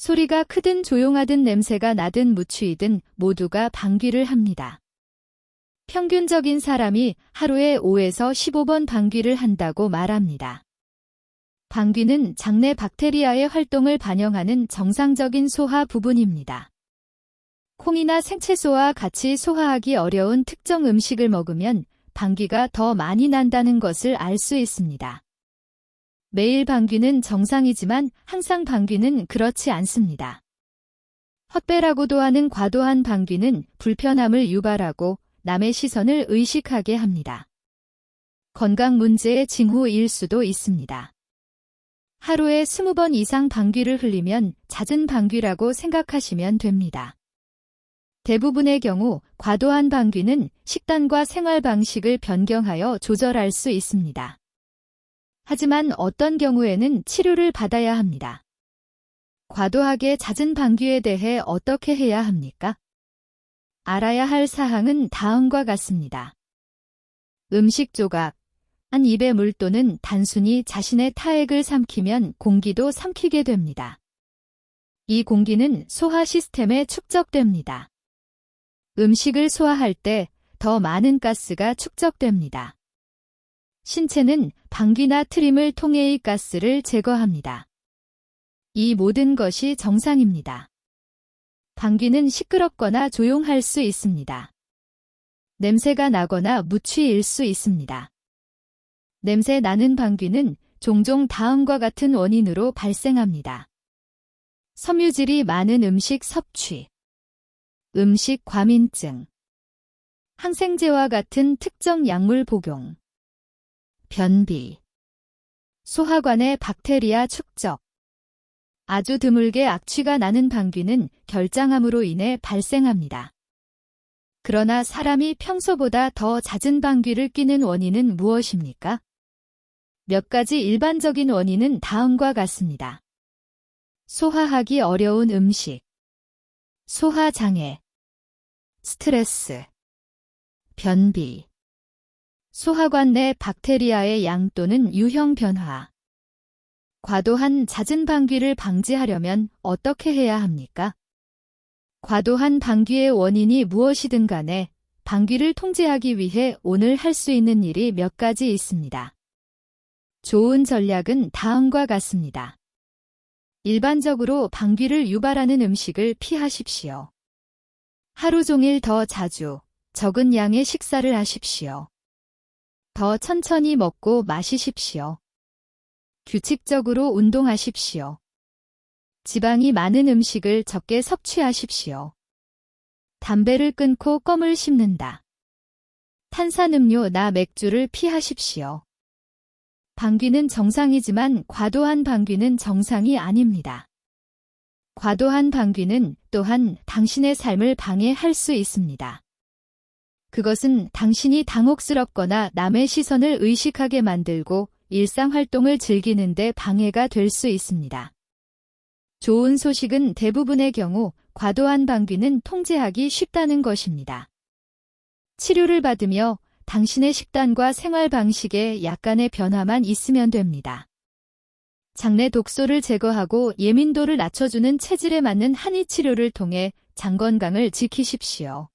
소리가 크든 조용하든 냄새가 나든 무추이든 모두가 방귀를 합니다. 평균적인 사람이 하루에 5에서 15번 방귀를 한다고 말합니다. 방귀는 장내 박테리아의 활동을 반영하는 정상적인 소화 부분입니다. 콩이나 생채소와 같이 소화하기 어려운 특정 음식을 먹으면 방귀가 더 많이 난다는 것을 알 수 있습니다. 매일 방귀는 정상이지만 항상 방귀는 그렇지 않습니다. 헛배라고도 하는 과도한 방귀는 불편함을 유발하고 남의 시선을 의식하게 합니다. 건강 문제의 징후일 수도 있습니다. 하루에 20번 이상 방귀를 흘리면 잦은 방귀라고 생각하시면 됩니다. 대부분의 경우 과도한 방귀는 식단과 생활 방식을 변경하여 조절할 수 있습니다. 하지만 어떤 경우에는 치료를 받아야 합니다. 과도하게 잦은 방귀에 대해 어떻게 해야 합니까? 알아야 할 사항은 다음과 같습니다. 음식 조각. 한 입의 물 또는 단순히 자신의 타액을 삼키면 공기도 삼키게 됩니다. 이 공기는 소화 시스템에 축적됩니다. 음식을 소화할 때 더 많은 가스가 축적됩니다. 신체는 방귀나 트림을 통해 이 가스를 제거합니다. 이 모든 것이 정상입니다. 방귀는 시끄럽거나 조용할 수 있습니다. 냄새가 나거나 무취일 수 있습니다. 냄새 나는 방귀는 종종 다음과 같은 원인으로 발생합니다. 섬유질이 많은 음식 섭취, 음식 과민증, 항생제와 같은 특정 약물 복용, 변비, 소화관의 박테리아 축적, 아주 드물게 악취가 나는 방귀는 결장암으로 인해 발생합니다. 그러나 사람이 평소보다 더 잦은 방귀를 뀌는 원인은 무엇입니까? 몇 가지 일반적인 원인은 다음과 같습니다. 소화하기 어려운 음식, 소화장애, 스트레스, 변비, 소화관 내 박테리아의 양 또는 유형 변화. 과도한 잦은 방귀를 방지하려면 어떻게 해야 합니까? 과도한 방귀의 원인이 무엇이든 간에 방귀를 통제하기 위해 오늘 할 수 있는 일이 몇 가지 있습니다. 좋은 전략은 다음과 같습니다. 일반적으로 방귀를 유발하는 음식을 피하십시오. 하루 종일 더 자주, 적은 양의 식사를 하십시오. 더 천천히 먹고 마시십시오. 규칙적으로 운동하십시오. 지방이 많은 음식을 적게 섭취하십시오. 담배를 끊고 껌을 씹는다. 탄산음료나 맥주를 피하십시오. 방귀는 정상이지만 과도한 방귀는 정상이 아닙니다. 과도한 방귀는 또한 당신의 삶을 방해할 수 있습니다. 그것은 당신이 당혹스럽거나 남의 시선을 의식하게 만들고 일상활동을 즐기는데 방해가 될 수 있습니다. 좋은 소식은 대부분의 경우 과도한 방귀는 통제하기 쉽다는 것입니다. 치료를 받으며 당신의 식단과 생활 방식에 약간의 변화만 있으면 됩니다. 장내 독소를 제거하고 예민도를 낮춰주는 체질에 맞는 한의 치료를 통해 장 건강을 지키십시오.